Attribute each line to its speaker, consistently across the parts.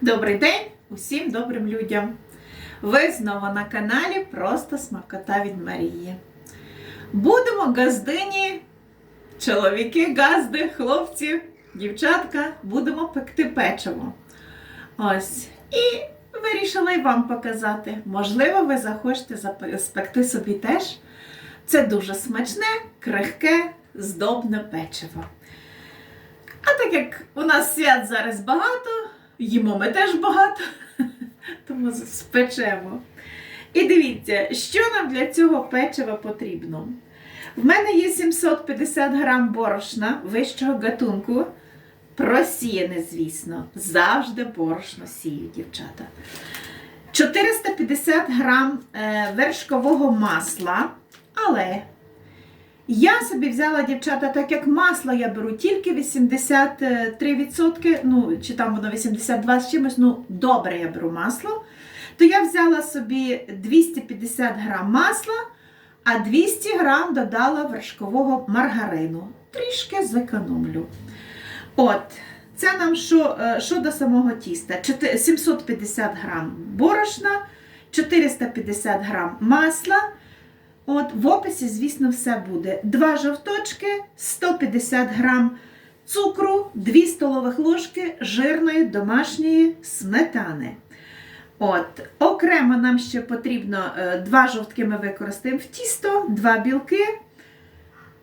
Speaker 1: Добрий день усім добрим людям! Ви знову на каналі Просто Смакота від Марії. Будемо газдині, чоловіки, газди, хлопці, дівчатка, будемо пекти печиво. Ось. І вирішила й вам показати. Можливо, ви захочете спекти собі теж. Це дуже смачне, крихке, здобне печиво. А так як у нас свят зараз багато, їмо ми теж багато, тому спечемо. І дивіться, що нам для цього печива потрібно. В мене є 750 грам борошна вищого гатунку. Просіяне, звісно. Завжди борошно сію, дівчата. 450 грам е, вершкового масла. Але я собі взяла, дівчата, так як масло я беру тільки 83%, ну, чи там воно 82 з чимось, ну, добре я беру масло. То я взяла собі 250 грам масла, а 200 грам додала вершкового маргарину. Трішки зекономлю. От, це нам що, е, що до самого тіста? 750 грам борошна, 450 грам масла. От, в описі, звісно, все буде. Два жовточки, 150 грам цукру, 2 столових ложки жирної домашньої сметани. От, окремо нам ще потрібно е, два жовтки ми використаємо в тісто, два білки,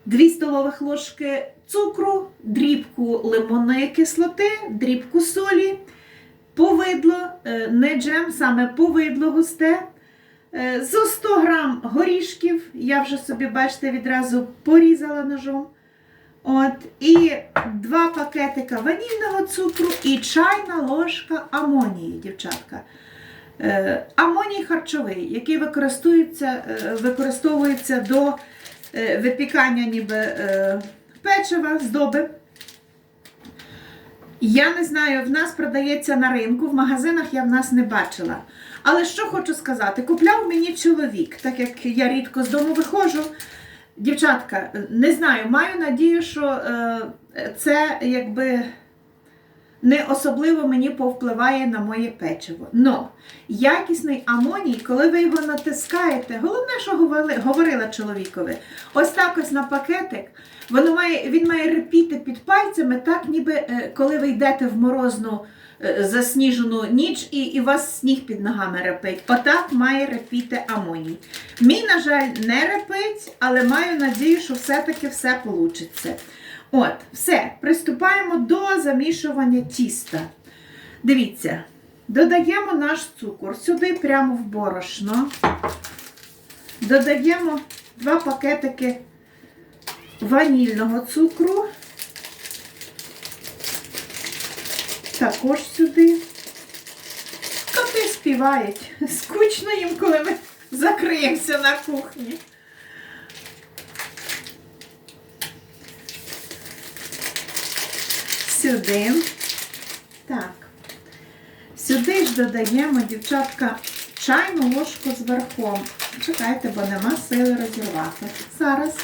Speaker 1: 2 столових ложки цукру, дрібку лимонної кислоти, дрібку солі, повидло, е, не джем, саме повидло густе. Е, Зо 100 грам горішків, я вже собі, бачите, відразу порізала ножом. От, і два пакетика ванільного цукру і чайна ложка амонії, дівчатка. Е, амоній харчовий, який використовується, е, використовується до е, випікання ніби е, печива, здоби. Я не знаю, в нас продається на ринку, в магазинах я в нас не бачила. Але що хочу сказати, купляв мені чоловік, так як я рідко з дому виходжу. Дівчатка, не знаю, маю надію, що е, це якби не особливо мені повпливає на моє печиво. Но якісний амоній, коли ви його натискаєте, головне, що говорили, говорила чоловікові, ось так ось на пакетик, воно має, він має репіти під пальцями, так ніби е, коли ви йдете в морозну е, засніжену ніч і, і вас сніг під ногами репить. Отак має репіти амоній. Мій, на жаль, не репить, але маю надію, що все-таки все вийде. От, все, приступаємо до замішування тіста. Дивіться, додаємо наш цукор сюди прямо в борошно. Додаємо два пакетики ванільного цукру. Також сюди. Коти співають. Скучно їм, коли ми закриємося на кухні. Сюди. Так. Сюди ж додаємо, дівчатка, чайну ложку з верхом. Чекайте, бо нема сили розірвати. Зараз.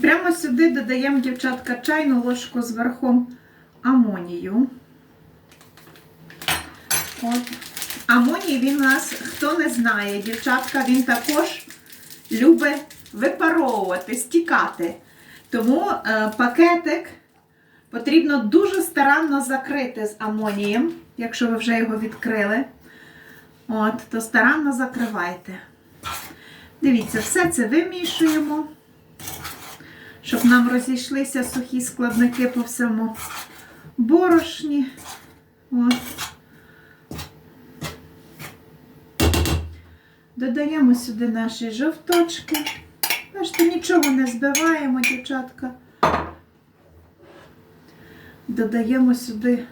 Speaker 1: Прямо сюди додаємо, дівчатка, чайну ложку з верхом амонію. От. Амоній він у нас, хто не знає, дівчатка, він також любить випаровувати, стікати. Тому е, пакетик потрібно дуже старанно закрити з амонієм, якщо ви вже його відкрили. От, то старанно закривайте. Дивіться, все це вимішуємо, щоб нам розійшлися сухі складники по всьому борошні. От. Додаємо сюди наші жовточки. Бачите, нічого не збиваємо, дівчатка. Додаємо сюди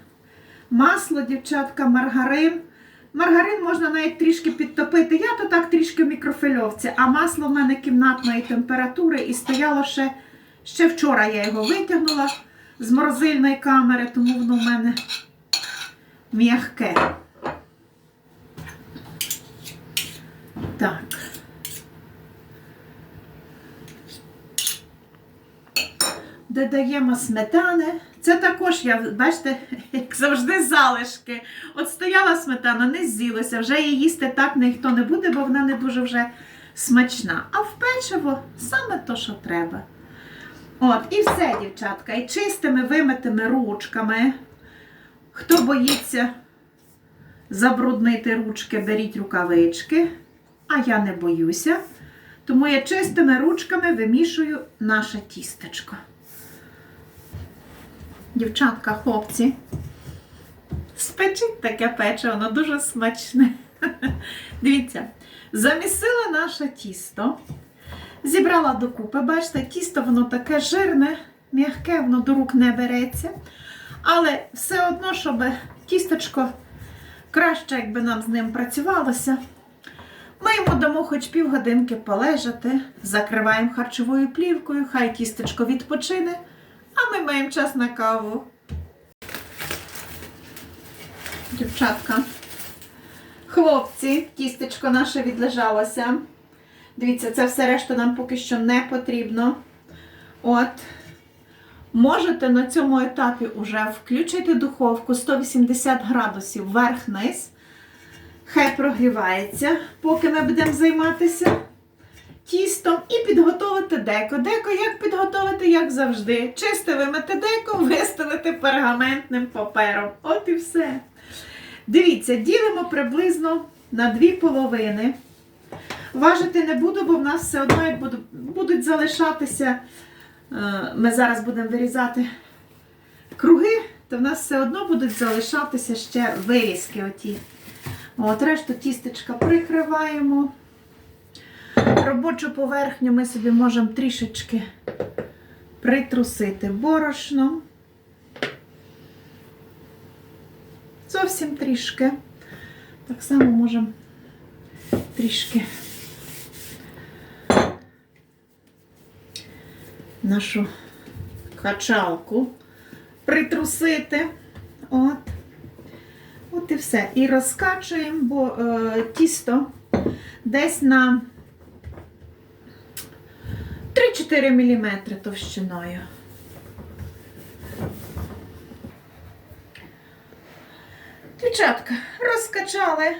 Speaker 1: масло, дівчатка, маргарин. Маргарин можна навіть трішки підтопити. Я то так трішки в мікрофильовці, а масло в мене кімнатної температури і стояло ще, ще вчора я його витягнула з морозильної камери, тому воно в мене м'яке. Так. додаємо сметани. Це також, я, бачите, як завжди, залишки. От стояла сметана, не з'їлося, вже її їсти так ніхто не буде, бо вона не дуже вже смачна. А в печиво саме то, що треба. От, і все, дівчатка. І чистими вимитими ручками. Хто боїться забруднити ручки, беріть рукавички. А я не боюся. Тому я чистими ручками вимішую наше тістечко. Дівчатка, хлопці, спечіть таке печиво, воно дуже смачне. Дивіться, замісила наше тісто, зібрала докупи. Бачите, тісто воно таке жирне, м'яке, воно до рук не береться. Але все одно, щоб тістечко краще, якби нам з ним працювалося. Ми йому дамо хоч півгодинки полежати, закриваємо харчовою плівкою, хай тістечко відпочине, а ми маємо час на каву. Дівчатка, хлопці, тістечко наше відлежалося. Дивіться, це все решта нам поки що не потрібно. От. Можете на цьому етапі вже включити духовку 180 градусів вверх-низ. Хай прогрівається, поки ми будемо займатися тістом і підготувати деко. Деко як підготувати, як завжди. Чисте вимити деко, вистелити пергаментним папером. От і все. Дивіться, ділимо приблизно на дві половини. Важити не буду, бо в нас все одно як буду- будуть залишатися. е, Ми зараз будемо вирізати круги, то в нас все одно будуть залишатися ще вирізки. оті. От, решту тістечка прикриваємо. Робочу поверхню ми собі можемо трішечки притрусити борошном. Зовсім трішки. Так само можемо трішки нашу качалку притрусити. От. От і все. І розкачуємо, бо е, тісто десь на 3-4 мм товщиною. Дівчатка, розкачали.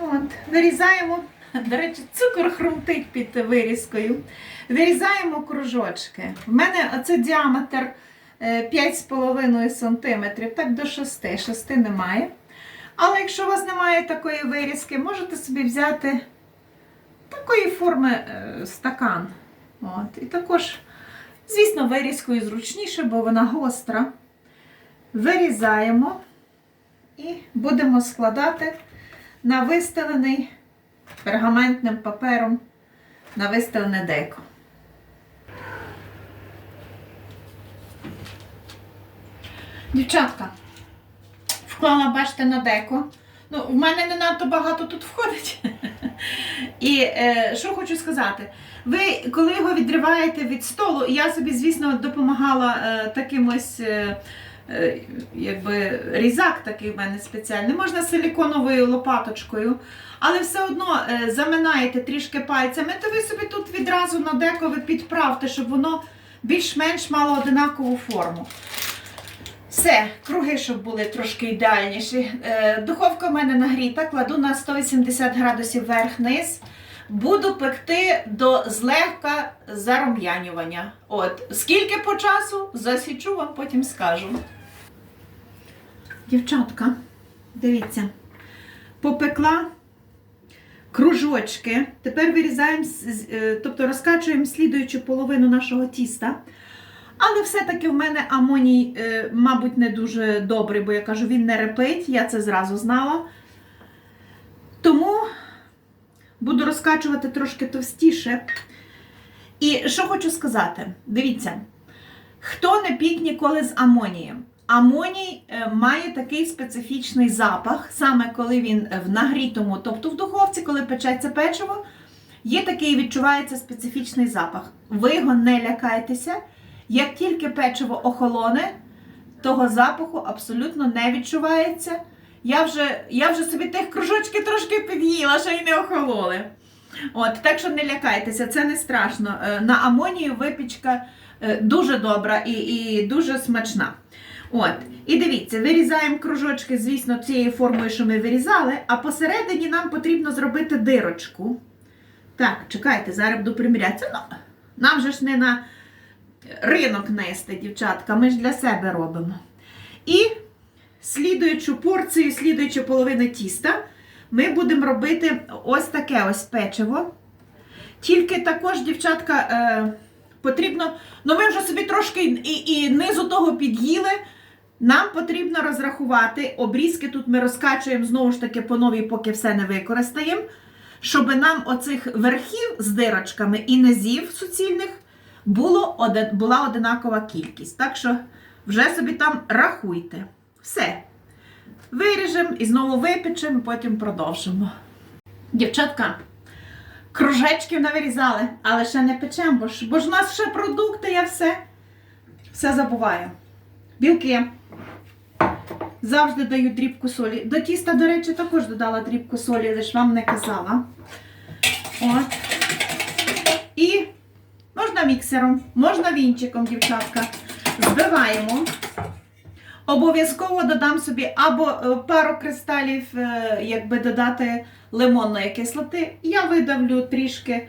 Speaker 1: От, вирізаємо. До речі, цукор хрумтить під вирізкою. Вирізаємо кружочки. В мене оце діаметр е, 5,5 см, так до 6, 6 немає. Але якщо у вас немає такої вирізки, можете собі взяти такої форми е, стакан. От. І також, звісно, вирізкою зручніше, бо вона гостра. Вирізаємо і будемо складати на вистелений пергаментним папером на вистелене деко. Дівчатка, вклала, бачите, на деко. Ну, в мене не надто багато тут входить. І е, що хочу сказати, ви, коли його відриваєте від столу, я собі, звісно, допомагала е, таким ось. Е, Якби різак такий в мене спеціальний, можна силіконовою лопаточкою, але все одно е, заминаєте трішки пальцями, то ви собі тут відразу на деко ви підправте, щоб воно більш-менш мало одинакову форму. Все, круги, щоб були трошки ідеальніші. Е, Духовка в мене нагріта, кладу на 180 градусів вверх-низ. Буду пекти до злегка зарум'янювання. От, скільки по часу, засічу вам потім скажу. Дівчатка, дивіться, попекла кружочки. Тепер вирізаємо, е, тобто розкачуємо слідуючу половину нашого тіста. Але все-таки в мене амоній, е, мабуть, не дуже добрий, бо я кажу, він не репить, я це зразу знала. Тому буду розкачувати трошки товстіше. І що хочу сказати: дивіться, хто не пік ніколи з амонієм. Амоній е, має такий специфічний запах, саме коли він в нагрітому, тобто в духовці, коли печеться печиво, є такий відчувається специфічний запах. Ви його не лякайтеся. Як тільки печиво охолоне, того запаху абсолютно не відчувається. Я вже, я вже собі тих кружочки трошки під'їла, ще й не охололи. От, так що не лякайтеся, це не страшно. Е, На амонію випічка Е, Дуже добра і, і дуже смачна. От. І дивіться, вирізаємо кружочки, звісно, цією формою, що ми вирізали, а посередині нам потрібно зробити дирочку. Так, чекайте, зараз буду примірятися. Ну, нам же ж не на ринок нести, дівчатка, ми ж для себе робимо. І слідуючу порцію, слідуючу половину тіста, ми будемо робити ось таке ось печиво. Тільки також, дівчатка, е, потрібно, ну ми вже собі трошки і, і низу того під'їли. Нам потрібно розрахувати, обрізки тут ми розкачуємо знову ж таки по новій, поки все не використаємо, щоб нам оцих верхів з дирочками і низів суцільних було, була одинакова кількість. Так що вже собі там рахуйте. Все. Виріжемо і знову випечемо, потім продовжимо. Дівчатка, кружечків навирізали, але ще не печемо, бо ж, бо ж у нас ще продукти, я все, все забуваю. Білки. Завжди даю дрібку солі. До тіста, до речі, також додала дрібку солі, лише вам не казала. От. І можна міксером, можна вінчиком, дівчатка. Збиваємо. Обов'язково додам собі або е, пару кристалів, е, якби додати лимонної кислоти. Я видавлю трішки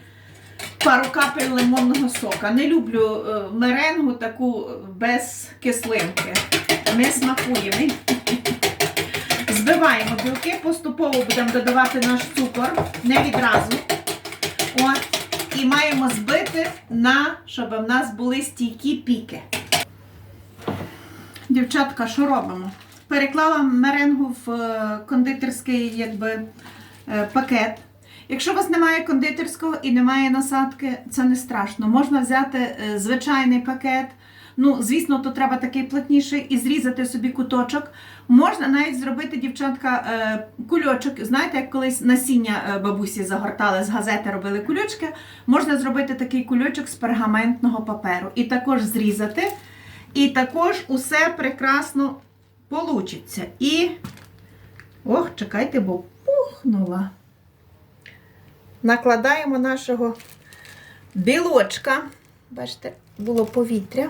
Speaker 1: пару капель лимонного сока. Не люблю е, меренгу таку без кислинки. Не смакує. Збиваємо білки, поступово будемо додавати наш цукор, не відразу. От. І маємо збити на, щоб в нас були стійкі піки. Дівчатка, що робимо? Переклала меренгу в е, кондитерський якби, е, пакет. Якщо у вас немає кондитерського і немає насадки, це не страшно. Можна взяти е, звичайний пакет. Ну, звісно, то треба такий плотніший і зрізати собі куточок. Можна навіть зробити, дівчатка, кульочок. Знаєте, як колись насіння бабусі загортали з газети, робили кульочки. Можна зробити такий кульочок з пергаментного паперу. І також зрізати. І також усе прекрасно получиться. І. Ох, чекайте, бо пухнула. Накладаємо нашого білочка. Бачите, було повітря.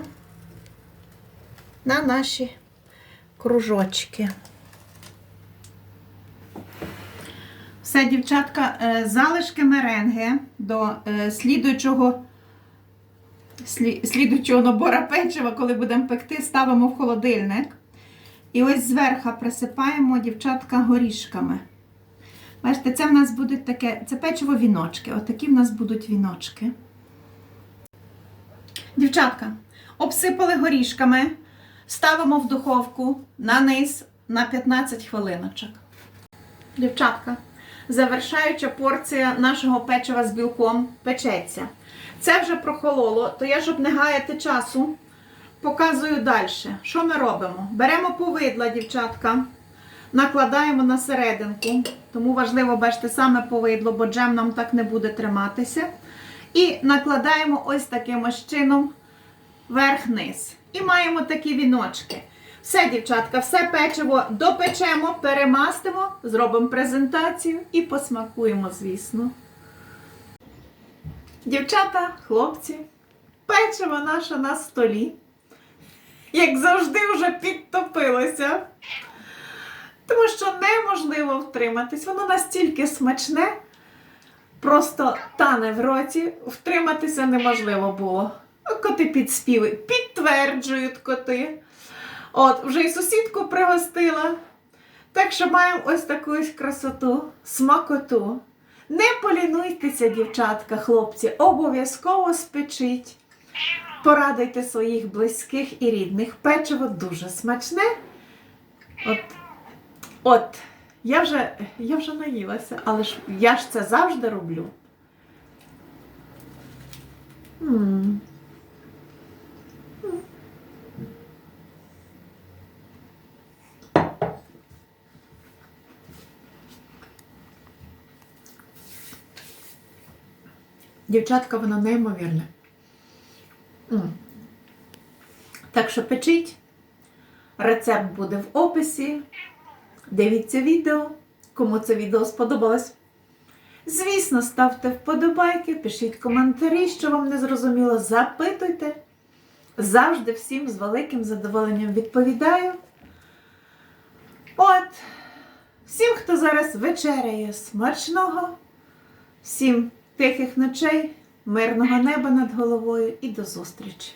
Speaker 1: На наші кружочки. Все, дівчатка, е, залишки меренги до е, слідуючого слі- слідуючого набора печива, коли будемо пекти, ставимо в холодильник. І ось зверху присипаємо дівчатка горішками. Бачите, це в нас будуть таке, це печиво віночки. Отакі в нас будуть віночки. Дівчатка, обсипали горішками, ставимо в духовку на низ на 15 хвилиночок. Дівчатка, завершаюча порція нашого печива з білком печеться. Це вже прохололо, то я, щоб не гаяти часу, показую далі. Що ми робимо? Беремо повидла, дівчатка, накладаємо на серединку, тому важливо бачити саме повидло, бо джем нам так не буде триматися. І накладаємо ось таким ось чином верх-низ. І маємо такі віночки. Все, дівчатка, все печиво допечемо, перемастимо, зробимо презентацію і посмакуємо, звісно. Дівчата, хлопці, печиво наше на столі. Як завжди, вже підтопилося. Тому що неможливо втриматись. Воно настільки смачне, просто тане в роті, втриматися неможливо було. Коти підспівують, підтверджують коти. От, вже і сусідку пригостила. Так що маємо ось таку красоту, смакоту. Не полінуйтеся, дівчатка, хлопці, обов'язково спечіть. Порадуйте своїх близьких і рідних. Печиво дуже смачне. От, от я, вже, я вже наїлася, але ж я ж це завжди роблю. м Дівчатка, воно неймовірне. Так що печіть. Рецепт буде в описі. Дивіться відео. Кому це відео сподобалось. Звісно, ставте вподобайки, пишіть коментарі, що вам не зрозуміло, запитуйте. завжди всім з великим задоволенням відповідаю. От, всім, хто зараз вечеряє, смачного, всім тихих ночей, мирного неба над головою і до зустрічі!